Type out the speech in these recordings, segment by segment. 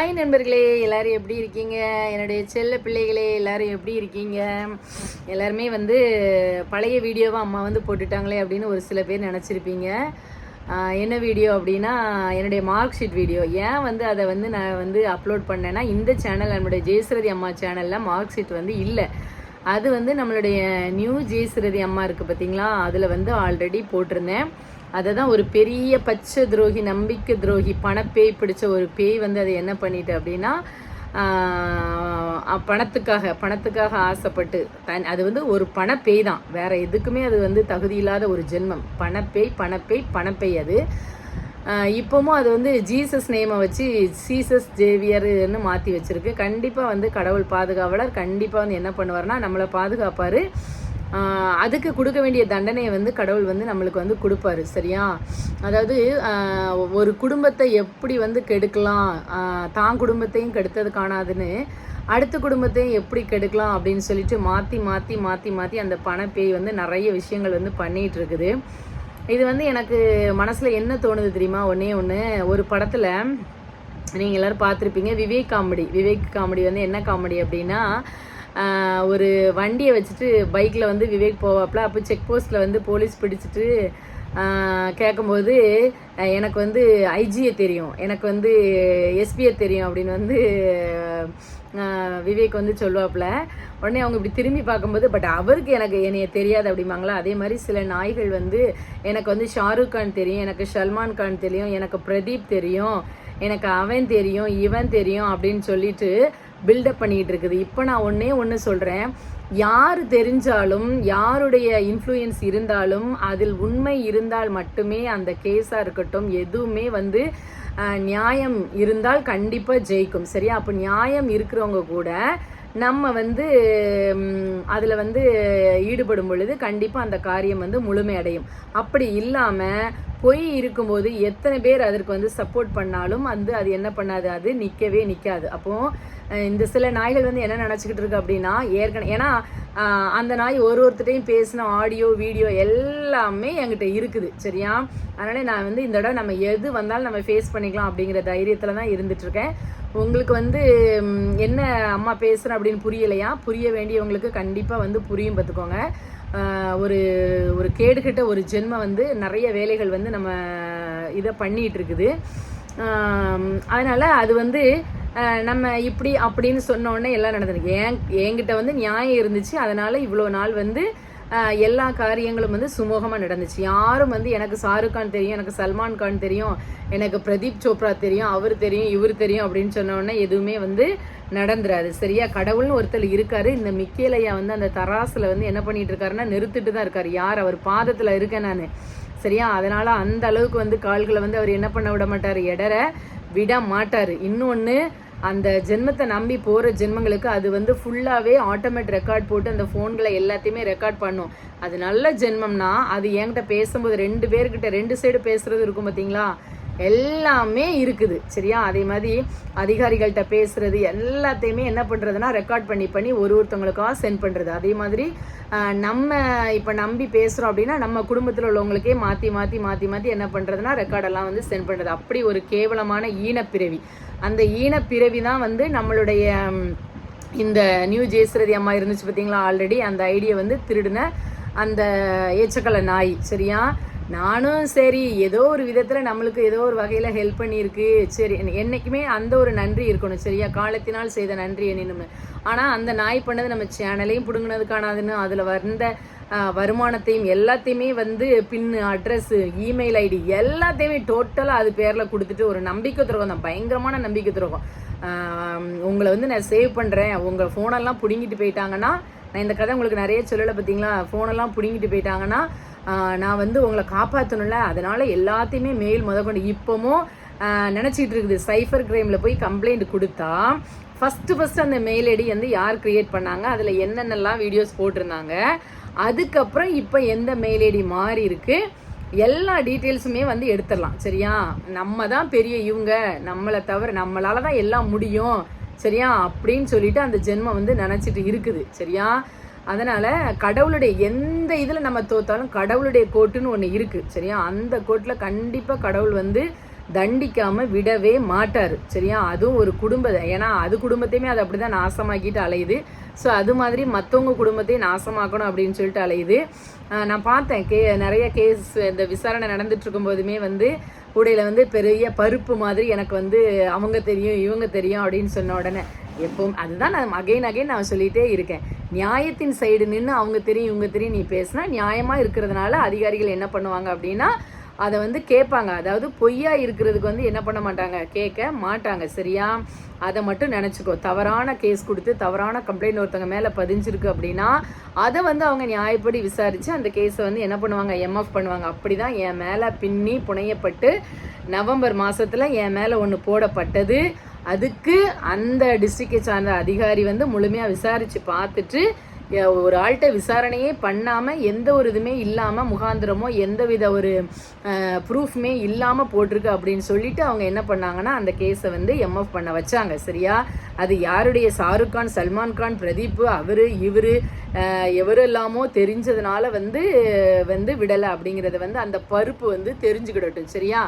Hi நண்பர்களே. எல்லாரும் எப்படி இருக்கீங்க? என்னுடைய செல்ல பிள்ளைகளே எல்லாரும் எப்படி இருக்கீங்க? எல்லாருமே வந்து பழைய வீடியோவை அம்மா வந்து போட்டுட்டாங்களே அப்படின்னு ஒரு சில பேர் நினச்சிருப்பீங்க. என்ன வீடியோ அப்படின்னா என்னுடைய மார்க் ஷீட் வீடியோ. ஏன் வந்து அதை வந்து நான் வந்து அப்லோட் பண்ணேன்னா இந்த சேனல் நம்மளுடைய ஜெயசுரதி அம்மா சேனலில் மார்க் ஷீட் வந்து இல்லை. அது வந்து நம்மளுடைய நியூ ஜெயசுரதி அம்மா இருக்குது பார்த்தீங்களா அதில் வந்து ஆல்ரெடி போட்டிருந்தேன். அதை தான் ஒரு பெரிய பச்சை துரோகி நம்பிக்கை துரோகி பணப்பேய் பிடிச்ச ஒரு பேய் வந்து அதை என்ன பண்ணிட்டு அப்படின்னா பணத்துக்காக பணத்துக்காக ஆசைப்பட்டு தன் அது வந்து ஒரு பணப்பேய் தான். வேற எதுக்குமே அது வந்து தகுதி இல்லாத ஒரு ஜென்மம். பணப்பேய் பணப்பேய் பணப்பேய் அது. இப்போவும் அது வந்து ஜீசஸ் நேமை வச்சு சீசஸ் ஜேவியர்னு மாற்றி வச்சுருக்கு. கண்டிப்பாக வந்து கடவுள் பாதுகாவலர் கண்டிப்பாக வந்து என்ன பண்ணுவார்னா நம்மளை பாதுகாப்பார். அதுக்கு கொடுக்க வேண்டிய தண்டனையை வந்து கடவுள் வந்து நம்மளுக்கு வந்து கொடுப்பாரு சரியா? அதாவது ஒரு குடும்பத்தை எப்படி வந்து கெடுக்கலாம்? தான் குடும்பத்தையும் கெடுத்தது காணாதுன்னு அடுத்த குடும்பத்தையும் எப்படி கெடுக்கலாம் அப்படின்னு சொல்லிட்டு மாற்றி மாற்றி மாற்றி மாற்றி அந்த பணப்பேய் வந்து நிறைய விஷயங்கள் வந்து பண்ணிகிட்டு இருக்குது இது வந்து எனக்கு மனசில் என்ன தோணுது தெரியுமா? ஒன்றே ஒன்று ஒரு படத்தில் நீங்கள் எல்லோரும் பார்த்துருப்பீங்க விவேக் காமெடி. விவேக் காமெடி வந்து என்ன காமெடி அப்படின்னா ஒரு வண்டியை வச்சுட்டு பைக்கில் வந்து விவேக் போவாப்புல அப்போ செக் போஸ்ட்டில் வந்து போலீஸ் பிடிச்சிட்டு கேட்கும்போது எனக்கு வந்து ஐஜியை தெரியும். எனக்கு வந்து எஸ்பியை தெரியும் அப்படின்னு வந்து விவேக் வந்து சொல்லுவாப்புல உடனே அவங்க இப்படி திரும்பி பார்க்கும்போது பட் அவருக்கு எனக்கு என்னைய தெரியாது அப்படிம்பாங்களா? அதே மாதிரி சில நாய்கள் வந்து எனக்கு வந்து ஷாருக் கான் தெரியும் எனக்கு சல்மான் கான் தெரியும் எனக்கு பிரதீப் தெரியும் எனக்கு அவன் தெரியும் இவன் தெரியும் அப்படின்னு சொல்லிட்டு பில்டப் பண்ணிட்டு இருக்குது இப்போ நான் ஒன்றே ஒன்று சொல்கிறேன் யார் தெரிஞ்சாலும் யாருடைய இன்ஃப்ளூயன்ஸ் இருந்தாலும் அதில் உண்மை இருந்தால் மட்டுமே அந்த கேஸாக இருக்கட்டும் எதுவுமே வந்து நியாயம் இருந்தால் கண்டிப்பாக ஜெயிக்கும். சரியா? அப்போ நியாயம் இருக்கிறவங்க கூட நம்ம வந்து அதில் வந்து ஈடுபடும் பொழுது கண்டிப்பாக அந்த காரியம் வந்து முழுமையடையும். அப்படி இல்லாமல் பொய் இருக்கும்போது எத்தனை பேர் அதற்கு வந்து சப்போர்ட் பண்ணாலும் வந்து அது என்ன பண்ணாது? அது நிற்கவே நிற்காது அப்போது இந்த சில நாய்கள் வந்து என்ன நினச்சிக்கிட்டு இருக்கு அப்படின்னா ஏற்கனவே ஏன்னா அந்த நாய் ஒரு ஒருத்தரையும் பேசின ஆடியோ வீடியோ எல்லாமே என்கிட்ட இருக்குது சரியா? அதனால நான் வந்து இந்த தடவை நம்ம எது வந்தாலும் நம்ம ஃபேஸ் பண்ணிக்கலாம் அப்படிங்கிற தைரியத்தில் தான் இருந்துகிட்ருக்கேன் உங்களுக்கு வந்து என்ன அம்மா பேசுகிறேன் அப்படின்னு புரியலையா? புரிய வேண்டியவங்களுக்கு கண்டிப்பாக வந்து புரியும் பார்த்துக்கோங்க ஒரு ஒரு கேடுகிட்ட ஒரு ஜென்ம வந்து நிறைய வேலைகள் வந்து நம்ம இதை பண்ணிகிட்டு இருக்குது. அதனால் அது வந்து நம்ம இப்படி அப்படின்னு சொன்ன உடனே எல்லாம் நடந்திருக்கு. ஏன் என்கிட்ட வந்து நியாயம் இருந்துச்சு. அதனால் இவ்வளோ நாள் வந்து எல்லா காரியங்களும் வந்து சுமூகமாக நடந்துச்சு. யாரும் வந்து எனக்கு ஷாருக் கான் தெரியும் எனக்கு சல்மான் கான் தெரியும் எனக்கு பிரதீப் சோப்ரா தெரியும் அவர் தெரியும் இவர் தெரியும் அப்படின்னு சொன்னோடனே எதுவுமே வந்து நடந்துராது. சரியா? கடவுள்னு ஒருத்தர் இருக்காரு. இந்த மிக்கேலையா வந்து அந்த தராசில் வந்து என்ன பண்ணிட்டு இருக்காருன்னா நிறுத்திட்டு தான் இருக்காரு. யார்? அவர் பாதத்தில் இருக்கேன் நான். சரியா? அதனால அந்த அளவுக்கு வந்து கால்களை வந்து அவர் என்ன பண்ண விட மாட்டார். எடற விட மாட்டார். இன்னொன்று அந்த ஜென்மத்தை நம்பி போகிற ஜென்மங்களுக்கு அது வந்து ஃபுல்லாகவே ஆட்டோமேட் ரெக்கார்ட் போட்டு அந்த ஃபோன்களை எல்லாத்தையுமே ரெக்கார்ட் பண்ணும். அது நல்ல ஜென்மம்னா அது என்கிட்ட பேசும்போது ரெண்டு பேர்கிட்ட ரெண்டு சைடு பேசுகிறது இருக்கும் பார்த்தீங்களா எல்லாமே இருக்குது சரியா? அதே மாதிரி அதிகாரிகள்கிட்ட பேசுறது எல்லாத்தையுமே என்ன பண்ணுறதுனா ரெக்கார்ட் பண்ணி பண்ணி ஒரு ஒருத்தவங்களுக்காக சென்ட் பண்ணுறது அதே மாதிரி நம்ம இப்போ நம்பி பேசுகிறோம் அப்படின்னா நம்ம குடும்பத்தில் உள்ளவங்களுக்கே மாற்றி மாற்றி மாற்றி மாற்றி என்ன பண்ணுறதுனா ரெக்கார்டெல்லாம் வந்து சென்ட் பண்ணுறது அப்படி ஒரு கேவலமான ஈனப்பிறவி. அந்த ஈனப்பிறவி தான் வந்து நம்மளுடைய இந்த நியூ ஜெயஸ்ரதி அம்மா இருந்துச்சு பார்த்தீங்களா ஆல்ரெடி அந்த ஐடியா வந்து திருடின அந்த ஏச்சக்கலை நாய் சரியா? நானும் சரி ஏதோ ஒரு விதத்தில் நம்மளுக்கு ஏதோ ஒரு வகையில் ஹெல்ப் பண்ணியிருக்கு. சரி என்னைக்குமே அந்த ஒரு நன்றி இருக்கணும் சரியா? காலத்தினால் செய்த நன்றி என்னன்னு ஆனால் அந்த நாய் பண்ணது நம்ம சேனலையும் பிடுங்கினது காணாதுன்னு அதில் வந்த வருமானத்தையும் எல்லாத்தையுமே வந்து பின்னு அட்ரஸ் இமெயில் ஐடி எல்லாத்தையுமே டோட்டலாக அது பேரில் கொடுத்துட்டு ஒரு நம்பிக்கை துரோகம் தான். பயங்கரமான நம்பிக்கை துரோகம். உங்களை வந்து நான் சேவ் பண்ணுறேன் உங்கள் ஃபோனெல்லாம் பிடுங்கிட்டு போயிட்டாங்கன்னா நான் இந்த கதை உங்களுக்கு நிறைய சொல்லலை பார்த்தீங்களா ஃபோனெல்லாம் பிடுங்கிட்டு போயிட்டாங்கன்னா நான் வந்து உங்களை காப்பாற்றணும்ல அதனால் எல்லாத்தையுமே மெயில் முதற்கொண்டு இப்போவும் நினச்சிட்டு இருக்குது. சைஃபர் கிரைமில் போய் கம்ப்ளைண்ட் கொடுத்தா ஃபஸ்ட்டு ஃபஸ்ட்டு அந்த மெயில் ஐடி வந்து யார் க்ரியேட் பண்ணாங்க அதில் என்னென்னலாம் வீடியோஸ் போட்டிருந்தாங்க அதுக்கப்புறம் இப்போ எந்த மெயில் ஐடி மாறி இருக்கு எல்லா டீட்டெயில்ஸுமே வந்து எடுத்துடலாம் சரியா? நம்ம தான் பெரிய இவங்க நம்மளை தவிர நம்மளால தான் எல்லாம் முடியும் சரியா? அப்படின்னு சொல்லிட்டு அந்த ஜென்மம் வந்து நினச்சிட்டு இருக்குது சரியா? அதனால் கடவுளுடைய எந்த இதில் நம்ம தோத்தாலும் கடவுளுடைய கோட்டுன்னு ஒன்று இருக்குது சரியா? அந்த கோட்டில் கண்டிப்பாக கடவுள் வந்து தண்டிக்காம விடவே மாட்டார். சரியா? அதுவும் ஒரு குடும்ப ஏன்னா அது குடும்பத்தையுமே அது அப்படிதான் நாசமாக்கிட்டு அலையுது. ஸோ அது மாதிரி மற்றவங்க குடும்பத்தையும் நாசமாக்கணும் அப்படின்னு சொல்லிட்டு அலையுது. நான் பார்த்தேன். கே நிறைய கேஸ் இந்த விசாரணை நடந்துட்டு இருக்கும்போதுமே வந்து உடையில வந்து பெரிய பருப்பு மாதிரி எனக்கு வந்து அவங்க தெரியும் இவங்க தெரியும் அப்படின்னு சொன்ன உடனே எப்பவும் அதுதான் நான் அகைன் அகைன் நான் சொல்லிட்டே இருக்கேன். நியாயத்தின் சைடு நின்று அவங்க தெரியும் இவங்க தெரியும் நீ பேசினா நியாயமாக இருக்கிறதுனால அதிகாரிகள் என்ன பண்ணுவாங்க அப்படின்னா அதை வந்து கேட்பாங்க அதாவது பொய்யா இருக்கிறதுக்கு வந்து என்ன பண்ண மாட்டாங்க? கேட்க மாட்டாங்க. சரியா? அதை மட்டும் நினச்சிக்கோ. தவறான கேஸ் கொடுத்து தவறான கம்ப்ளைண்ட் ஒருத்தவங்க மேலே பதிஞ்சிருக்கு அப்படின்னா அதை வந்து அவங்க நியாயப்படி விசாரித்து அந்த கேஸை வந்து என்ன பண்ணுவாங்க? எம்எஃப் பண்ணுவாங்க. அப்படி தான் என் மேலே பின்னி புனையப்பட்டு நவம்பர் மாதத்தில் என் மேலே ஒன்று போடப்பட்டது. அதுக்கு அந்த டிஸ்ட்ரிக்டை சார்ந்த அதிகாரி வந்து முழுமையாக விசாரித்து பார்த்துட்டு ஒரு ஆள்கிட்ட விசாரணையே பண்ணாமல் எந்த ஒரு இதுவுமே இல்லாமல் முகாந்திரமோ எந்தவித ஒரு ப்ரூஃப்மே இல்லாமல் போட்டிருக்கு அப்படின்னு சொல்லிட்டு அவங்க என்ன பண்ணாங்கன்னா அந்த கேஸை வந்து எம்எஃப் பண்ண வச்சாங்க. சரியா? அது யாருடைய? ஷாருக் கான் சல்மான் கான் பிரதீப் அவர் இவர் எவரெல்லாமோ தெரிஞ்சதுனால வந்து வந்து விடலை அப்படிங்கிறத வந்து அந்த பருப்பு வந்து தெரிஞ்சுக்கிடட்டும். சரியா?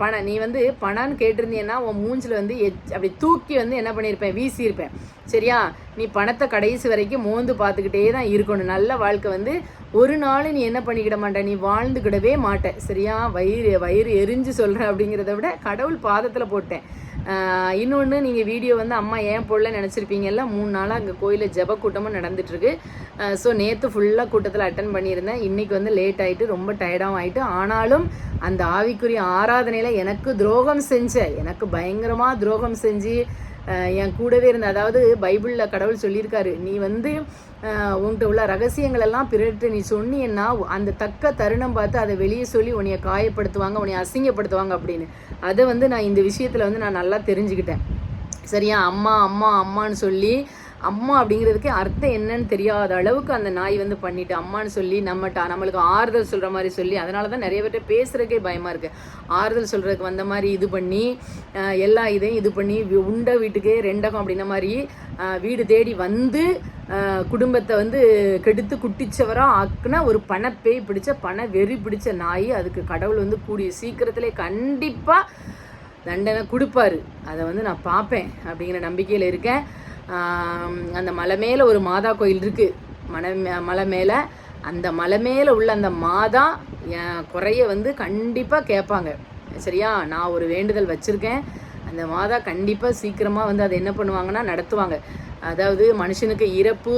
பணம். நீ வந்து பணம்னு கேட்டிருந்தீங்கன்னா உன் மூஞ்சில் வந்து எச் அப்படி தூக்கி வந்து என்ன பண்ணியிருப்பேன்? வீசியிருப்பேன். சரியா? நீ பணத்தை கடைசி வரைக்கும் மோந்து பார்த்துக்கிட்டே தான் இருக்கணும். நல்ல வாழ்க்கை வந்து ஒரு நாள் நீ என்ன பண்ணிக்கிட மாட்ட? நீ வாழ்ந்துக்கிடவே மாட்ட. சரியா? வயிறு வயிறு எரிஞ்சு சொல்கிற அப்படிங்கிறத விட கடவுள் பாதத்தில் போட்டேன். இன்னொன்று நீங்கள் வீடியோ வந்து அம்மா ஏன் போடல நினச்சிருப்பீங்கல்ல? மூணு நாளாக அங்கே கோயிலில் ஜெப கூட்டமும் நடந்துட்டுருக்கு. ஸோ நேற்று ஃபுல்லாக கூட்டத்தில் அட்டன் பண்ணியிருந்தேன். இன்றைக்கி வந்து லேட் ஆகிட்டு ரொம்ப டயர்டாகவும் ஆகிட்டு ஆனாலும் அந்த ஆவிக்குரிய ஆராதனையில் எனக்கு துரோகம் செஞ்ச எனக்கு பயங்கரமாக துரோகம் செஞ்சு என் கூடவே இருந்த அதாவது பைபிளில் கடவுள் சொல்லியிருக்காரு நீ வந்து உன்கிட்ட உள்ள ரகசியங்கள் எல்லாம் பிறர்கிட்ட நீ சொன்னீன்னா அந்த தக்க தருணம் பார்த்து அதை வெளியே சொல்லி உன்னைய காயப்படுத்துவாங்க உன்னை அசிங்கப்படுத்துவாங்க அப்படின்னு. அதை வந்து நான் இந்த விஷயத்தில் வந்து நான் நல்லா தெரிஞ்சுக்கிட்டேன். சரியா? அம்மா அம்மா அம்மான்னு சொல்லி அம்மா அப்படிங்கிறதுக்கு அர்த்தம் என்னன்னு தெரியாத அளவுக்கு அந்த நாய் வந்து பண்ணிட்டு அம்மான்னு சொல்லி நம்மகிட்ட நம்மளுக்கு ஆறுதல் சொல்கிற மாதிரி சொல்லி அதனால தான் நிறைய பேர்ட்ட பேசுறதுக்கே பயமாக இருக்கு. ஆறுதல் சொல்கிறதுக்கு வந்த மாதிரி இது பண்ணி எல்லா இதையும் இது பண்ணி உண்ட வீட்டுக்கே ரெண்டகம் அப்படின்ன மாதிரி வீடு தேடி வந்து குடும்பத்தை வந்து கெடுத்து குட்டிச்சவராக ஆக்குனா ஒரு பணப்பேய் பிடிச்ச பண வெறி பிடிச்ச நாய். அதுக்கு கடவுள் வந்து கூடிய சீக்கிரத்திலே கண்டிப்பாக தண்டனை கொடுப்பாரு. அதை வந்து நான் பார்ப்பேன் அப்படிங்கிற நம்பிக்கையில் இருக்கேன். அந்த மலை மேலே ஒரு மாதா கோயில் இருக்குது மலை மே- மலை மேலே. அந்த மலை மேலே உள்ள அந்த மாதா என் குறைய வந்து கண்டிப்பாக கேட்பாங்க. சரியா? நான் ஒரு வேண்டுதல் வச்சுருக்கேன். அந்த மாதா கண்டிப்பாக சீக்கிரமாக வந்து அதை என்ன பண்ணுவாங்கன்னா நடத்துவாங்க. அதாவது மனுஷனுக்கு இறப்பு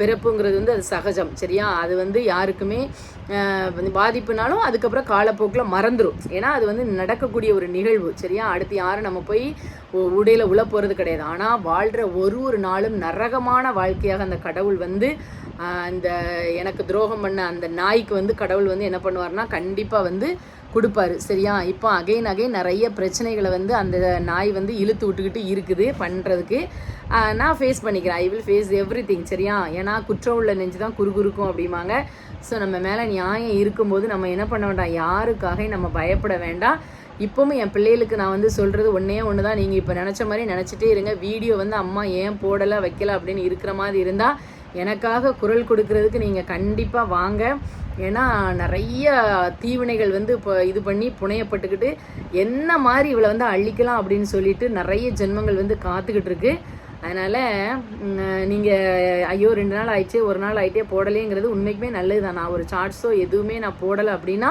பிறப்புங்கிறது வந்து அது சகஜம் சரியா? அது வந்து யாருக்குமே வந்து பாதிப்புனாலும் அதுக்கப்புறம் காலப்போக்கில் மறந்துடும் ஏன்னா அது வந்து நடக்கக்கூடிய ஒரு நிகழ்வு சரியா? அடுத்து யாரும் நம்ம போய் உடையில் உள்ள போகிறது கிடையாது. ஆனால் வாழ்கிற ஒரு ஒரு நாளும் நரகமான வாழ்க்கையாக அந்த கடவுள் வந்து அந்த எனக்கு துரோகம் பண்ண அந்த நாய்க்கு வந்து கடவுள் வந்து என்ன பண்ணுவார்னா கண்டிப்பாக வந்து கொடுப்பாரு. சரியா? இப்போ அகைன் அகைன் நிறைய பிரச்சனைகளை வந்து அந்த நாய் வந்து இழுத்து விட்டுக்கிட்டு இருக்குது பண்ணுறதுக்கு நான் ஃபேஸ் பண்ணிக்கிறேன். I will face everything சரியா? ஏன்னா குற்றம் உள்ள நெஞ்சு தான் குறுகுறுக்கும் அப்படிம்பாங்க. ஸோ நம்ம மேலே நியாயம் இருக்கும்போது நம்ம என்ன பண்ண வேண்டாம்? யாருக்காக நம்ம பயப்பட வேண்டாம். இப்போவும் என் பிள்ளைகளுக்கு நான் வந்து சொல்கிறது ஒன்றே ஒன்று தான் நீங்கள் இப்போ நினச்ச மாதிரி நினச்சிட்டே இருங்க. வீடியோ வந்து அம்மா ஏன் போடலை வைக்கல அப்படின்னு இருக்கிற மாதிரி இருந்தால் எனக்காக குரல் கொடுக்கறதுக்கு நீங்கள் கண்டிப்பாக வாங்க. ஏன்னா நிறைய தீவினைகள் வந்து இப்போ இது பண்ணி புனையப்பட்டுக்கிட்டு என்ன மாதிரி இவளை வந்து அழிக்கலாம் அப்படின்னு சொல்லிட்டு நிறைய ஜென்மங்கள் வந்து காத்துக்கிட்டு இருக்கு. அதனால் நீங்கள் ஐயோ ரெண்டு நாள் ஆயிடுச்சு ஒரு நாள் ஆயிட்டே போடலேங்கிறது உண்மைக்குமே நல்லது தான் நான் ஒரு சார்ட்ஸோ எதுவுமே நான் போடலை அப்படின்னா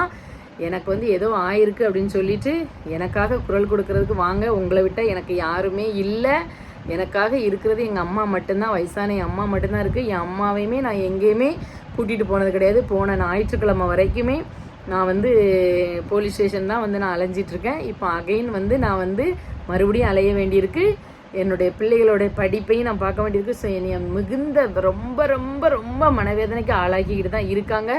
எனக்கு வந்து ஏதோ ஆயிருக்கு அப்படின்னு சொல்லிட்டு எனக்காக குரல் கொடுக்கறதுக்கு வாங்க. உங்களை விட்டால் எனக்கு யாருமே இல்லை. எனக்காக இருக்கிறது எங்கள் அம்மா மட்டும்தான் வயசான என் அம்மா மட்டும்தான் இருக்குது என் அம்மாவையுமே நான் எங்கேயுமே கூட்டிகிட்டு போனது கிடையாது. போன ஞாயிற்றுக்கிழமை வரைக்குமே நான் வந்து போலீஸ் ஸ்டேஷன் தான் வந்து நான் அலைஞ்சிட்ருக்கேன் இப்போ அகைன் வந்து நான் வந்து மறுபடியும் அலைய வேண்டியிருக்கு. என்னுடைய பிள்ளைகளுடைய படிப்பையும் நான் பார்க்க வேண்டியிருக்கு. ஸோ என்னைய மிகுந்த ரொம்ப ரொம்ப ரொம்ப மனவேதனைக்கு ஆளாக்கிக்கிட்டு தான் இருக்காங்க.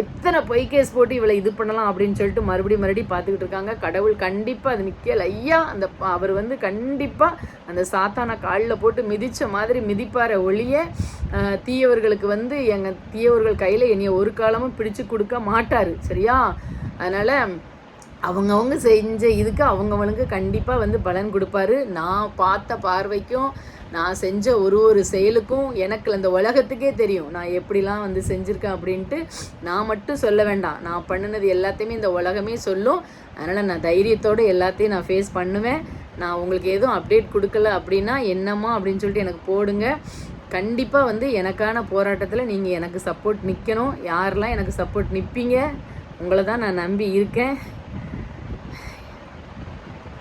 எத்தனை பொய் கேஸ் போட்டு இவளை இது பண்ணலாம் அப்படின்னு சொல்லிட்டு மறுபடியும் மறுபடியும் பார்த்துக்கிட்டு இருக்காங்க. கடவுள் கண்டிப்பாக அது நிற்கல ஐயா அந்த அவர் வந்து கண்டிப்பாக அந்த சாத்தான காலில் போட்டு மிதித்த மாதிரி மிதிப்பார ஒழிய தீயவர்களுக்கு வந்து எங்கள் தீயவர்கள் கையில் என்னைய ஒரு காலமும் பிடிச்சு கொடுக்க மாட்டார். சரியா? அதனால் அவங்கவுங்க செஞ்ச இதுக்கு அவங்கவங்களுக்கு கண்டிப்பாக வந்து பலன் கொடுப்பாரு. நான் பார்த்த பார்வைக்கும் நான் செஞ்ச ஒரு ஒரு செயலுக்கும் எனக்கு அந்த உலகத்துக்கே தெரியும். நான் எப்படிலாம் வந்து செஞ்சுருக்கேன் அப்படின்ட்டு நான் மட்டும் சொல்ல வேண்டாம். நான் பண்ணினது எல்லாத்தையுமே இந்த உலகமே சொல்லும். அதனால் நான் தைரியத்தோடு எல்லாத்தையும் நான் ஃபேஸ் பண்ணுவேன். நான் உங்களுக்கு எதுவும் அப்டேட் கொடுக்கல அப்படின்னா என்னம்மா அப்படின்னு சொல்லிட்டு எனக்கு போடுங்க. கண்டிப்பாக வந்து எனக்கான போராட்டத்தில் நீங்கள் எனக்கு சப்போர்ட் நிற்கணும் யாரெல்லாம் எனக்கு சப்போர்ட் நிற்பீங்க உங்களை தான் நான் நம்பி இருக்கேன்.